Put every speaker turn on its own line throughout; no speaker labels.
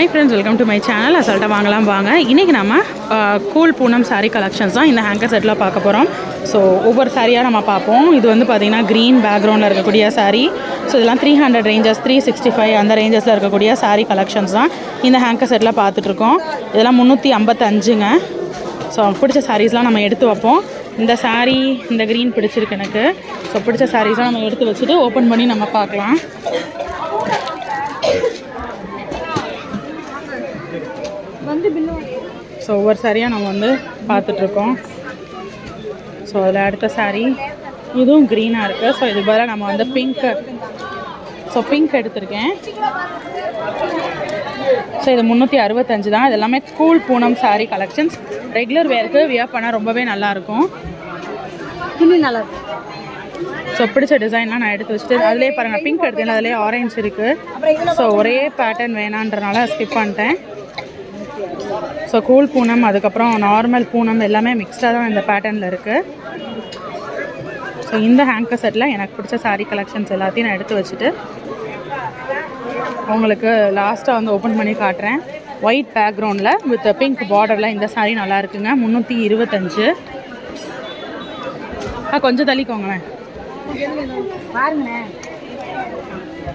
Hi friends welcome to my channel அசால்ட்டாக வாங்கலாம் வாங்க. இன்றைக்கி நம்ம கூல் பூனம் சாரீ கலெக்ஷன்ஸ் தான் இந்த ஹேங்கர் செட்டில் பார்க்க போகிறோம் ஸோ ஒவ்வொரு சாரியாக நம்ம பார்ப்போம். இது வந்து பார்த்திங்கன்னா க்ரீன் பேக்ரவுண்டில் இருக்கக்கூடிய சாரீ ஸோ இதெல்லாம் three hundred ranges three sixty five அந்த ரேஞ்சஸில் இருக்கக்கூடிய சாரீ கலெக்ஷன்ஸ் தான் இந்த ஹேங்கர் செட்டில் பார்த்துட்ருக்கோம். இதெல்லாம் முந்நூற்றி ஐம்பத்தஞ்சுங்க. ஸோ பிடிச்ச சாரீஸ்லாம் நம்ம எடுத்து வைப்போம். இந்த சாரீ இந்த க்ரீன் பிடிச்சிருக்கு எனக்கு. ஸோ பிடிச்ச சாரீஸ்லாம் நம்ம எடுத்து வச்சுட்டு ஓப்பன் பண்ணி நம்ம பார்க்கலாம். ஸோ ஒவ்வொரு சாரியாக நம்ம வந்து பார்த்துட்ருக்கோம். ஸோ அதில் அடுத்த saree இதுவும் க்ரீனாக இருக்குது ஸோ இது பதிலாக நம்ம வந்து பிங்க் ஸோ பிங்க் எடுத்திருக்கேன். ஸோ இது முந்நூற்றி அறுபத்தஞ்சு தான். இது எல்லாமே cool Poonam saree collections regular வேருக்கு வியர் பண்ணால் ரொம்பவே நல்லாயிருக்கும்
துணி நல்லா
ஸோ பிடிச்ச டிசைன்லாம் நான் எடுத்து வச்சுட்டு அதிலே பாருங்கள் பிங்க் எடுத்தேன் அதிலே ஆரஞ்சு இருக்குது ஸோ ஒரே பேட்டர்ன் வேணான்றனால ஸ்கிப் பண்ணிட்டேன். ஸோ கூல் பூனம் அதுக்கப்புறம் நார்மல் பூனம் எல்லாமே மிக்ஸ்டாக தான் இந்த பேட்டர்னில் இருக்குது ஸோ இந்த ஹேங்கர் செட்டில் எனக்கு பிடிச்ச சாரீ கலெக்ஷன்ஸ் எல்லாத்தையும் நான் எடுத்து வச்சுட்டு உங்களுக்கு லாஸ்ட்டாக வந்து ஓப்பன் பண்ணி காட்டுறேன். ஒயிட் பேக்ரவுண்டில் வித் பிங்க் பார்டரில் இந்த சாரீ நல்லா இருக்குங்க. முந்நூற்றி இருபத்தஞ்சு. ஆ கொஞ்சம் தள்ளிக்கோங்களேன்.
பாருங்கண்ணே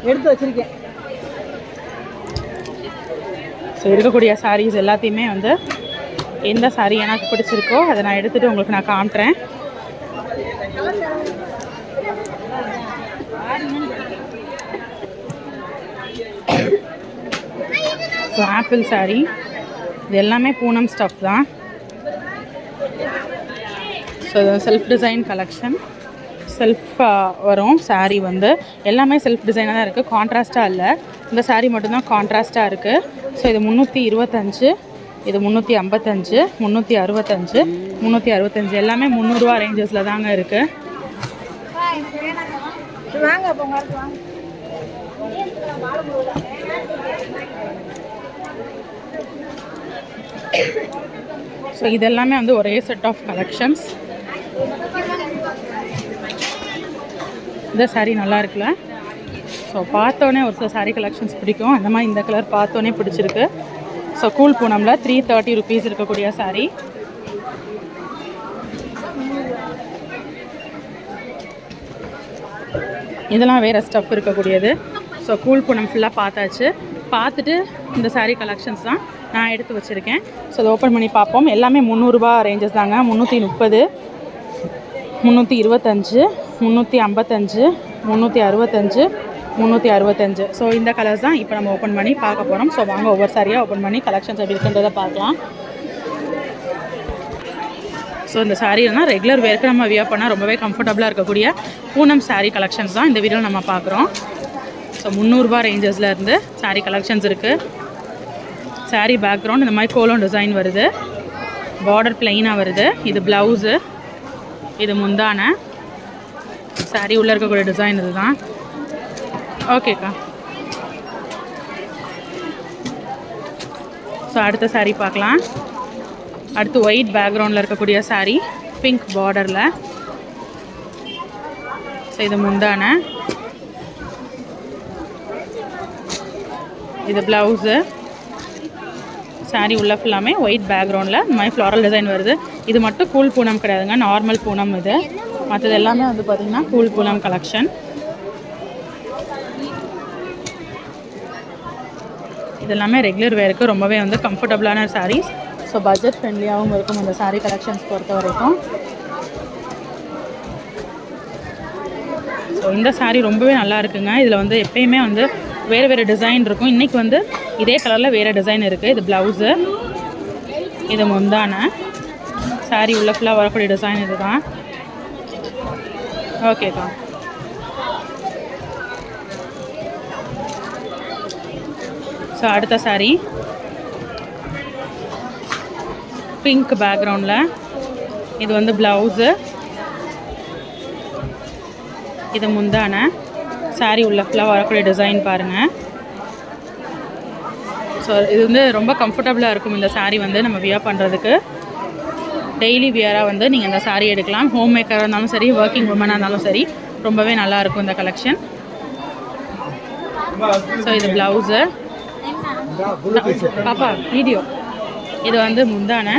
எடுத்து வச்சிருக்கேன்.
ஸோ இருக்கக்கூடிய சாரீஸ் எல்லாத்தையுமே வந்து எந்த சாரீ எனக்கு பிடிச்சிருக்கோ அதை நான் எடுத்துகிட்டு உங்களுக்கு நான் காமிட்றேன் ஸோ ஆப்பிள் saree. இது எல்லாமே பூனம் ஸ்டஃப் தான். So self design collection self வரும் சாரீ வந்து. எல்லாமே செல்ஃப் டிசைனாக தான் இருக்குது கான்ட்ராஸ்ட்டாக இல்லை. இந்த சாரீ மட்டும்தான் கான்ட்ராஸ்ட்டாக இருக்குது ஸோ இது முந்நூற்றி இருபத்தஞ்சு இது முந்நூற்றி ஐம்பத்தஞ்சு முந்நூற்றி அறுபத்தஞ்சு முந்நூற்றி அறுபத்தஞ்சு. எல்லாமே முந்நூறுரூவா ரேஞ்சஸில் தாங்க இருக்குது
வாங்க
ஸோ இதெல்லாமே வந்து ஒரே செட் ஆஃப் கலெக்ஷன்ஸ் இந்த சாரீ நல்லா இருக்குல்ல? ஸோ பார்த்தோன்னே ஒரு சில சாரீ கலெக்ஷன்ஸ் பிடிக்கும். அந்த மாதிரி இந்த கலர் பார்த்தோன்னே பிடிச்சிருக்கு. ஸோ கூல் பூனமில் த்ரீ தேர்ட்டி ருபீஸ் இருக்கக்கூடிய சாரீ இதெல்லாம் வேறு ஸ்டஃப் இருக்கக்கூடியது. ஸோ கூல் பூனம் ஃபுல்லாக பார்த்தாச்சு. பார்த்துட்டு இந்த சாரீ கலெக்ஷன்ஸ் தான் நான் எடுத்து வச்சுருக்கேன். ஸோ அதை ஓப்பன் பண்ணி பார்ப்போம். எல்லாமே முந்நூறுரூபா ரேஞ்சஸ் தாங்க. முந்நூற்றி முப்பது முந்நூற்றி இருபத்தஞ்சு முந்நூற்றி ஐம்பத்தஞ்சு முந்நூற்றி அறுபத்தஞ்சு முந்நூற்றி அறுபத்தஞ்சு. ஸோ இந்த கலர்ஸ் தான் இப்போ நம்ம ஓப்பன் பண்ணி பார்க்க போகிறோம் ஸோ வாங்க ஒவ்வொரு சாரியாக ஓப்பன் பண்ணி கலெக்ஷன்ஸ் எப்படி இருக்குன்றதை பார்க்கலாம். ஸோ இந்த சாரீனா ரெகுலர் வேர்க்கு நம்ம வியர் பண்ணால் ரொம்பவே கம்ஃபர்டபுளாக இருக்கக்கூடிய பூனம் சாரீ கலெக்ஷன்ஸ் தான் இந்த வீடியோவில் நம்ம பார்க்குறோம். ஸோ முந்நூறுரூபா ரேஞ்சஸில் இருந்து சாரீ கலெக்ஷன்ஸ் இருக்குது சாரீ பேக்ரவுண்ட் இந்த மாதிரி கோலம் டிசைன் வருது. பார்டர் பிளெயினாக வருது. இது ப்ளவுஸு இது முந்தான. சாரீ உள்ளே இருக்கக்கூடிய டிசைன் இதுதான். ஓகேக்கா ஸோ அடுத்த சாரீ பார்க்கலாம். அடுத்து ஒயிட் பேக்ரவுண்டில் இருக்கக்கூடிய சாரீ பிங்க் பார்டரில் ஸோ இது முந்தான. இது ப்ளவுஸு சாரீ உள்ள ஃபுல்லாமே ஒயிட் பேக்ரவுண்டில் இந்த மாதிரி ஃப்ளாரல் டிசைன் வருது. இது மட்டும் கூல் பூனம் கிடையாதுங்க. நார்மல் பூனம் இது. மற்றது எல்லாமே வந்து பார்த்திங்கன்னா கூல் பூனம் கலெக்ஷன் இது எல்லாமே ரெகுலர் வேருக்கு ரொம்பவே வந்து கம்ஃபர்டபுளான சாரீஸ் ஸோ பட்ஜெட் ஃப்ரெண்ட்லியாகவும் இருக்கும் இந்த சாரீ கலெக்ஷன்ஸ் பொறுத்த வரைக்கும். ஸோ இந்த சாரீ ரொம்பவே நல்லா இருக்குங்க. இதில் வந்து எப்பயுமே வந்து வேறு வேறு டிசைன் இருக்கும். இன்றைக்கி வந்து இதே கலரில் வேறு டிசைன் இருக்குது இது ப்ளவுஸு இது முந்தான. Saree உள்ள ஃபுல்லாக வரக்கூடிய டிசைன் இதுதான். ஓகேக்கா ஸோ அடுத்த சாரீ பிங்க் பேக்ரவுண்டில் இது வந்து ப்ளவுஸு இது முந்தான. சாரீ உள்ள ஃபுல்லாக வரக்கூடிய டிசைன் பாருங்கள் ஸோ இது வந்து ரொம்ப கம்ஃபர்டபுளாக இருக்கும் இந்த சாரீ வந்து நம்ம வியர் பண்ணுறதுக்கு டெய்லி வியராக வந்து நீங்கள் இந்த சாரீ எடுக்கலாம். ஹோம் மேக்கராக இருந்தாலும் சரி ஒர்க்கிங் உமனாக இருந்தாலும் சரி ரொம்பவே நல்லாயிருக்கும் இந்த கலெக்ஷன் ஸோ இது ப்ளவுஸு பாப்பா வீடியோ இது வந்து முந்தான.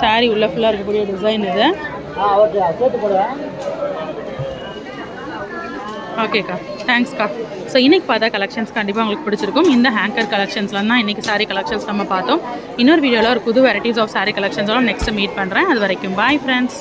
சாரி உள்ள ஃபுல்லாக இருக்கக்கூடிய டிசைன் இது.
ஓகே
ஓகேக்கா தேங்க்ஸ்க்கா ஸோ இன்றைக்கி பார்த்தா கலெக்ஷன்ஸ் கண்டிப்பாக உங்களுக்கு பிடிச்சிருக்கும். இந்த ஹேங்கர் கலெக்ஷன்ஸ்லாம் தான் இன்றைக்கி சாரீ கலெக்ஷன்ஸ் நம்ம பார்த்தோம். இன்னொரு வீடியோவில் ஒரு புது வெரைட்டிஸ் ஆஃப் saree கலெக்ஷன்ஸ்லாம் நெக்ஸ்ட் மீட் பண்ணுறேன் அது வரைக்கும் பாய் ஃப்ரெண்ட்ஸ்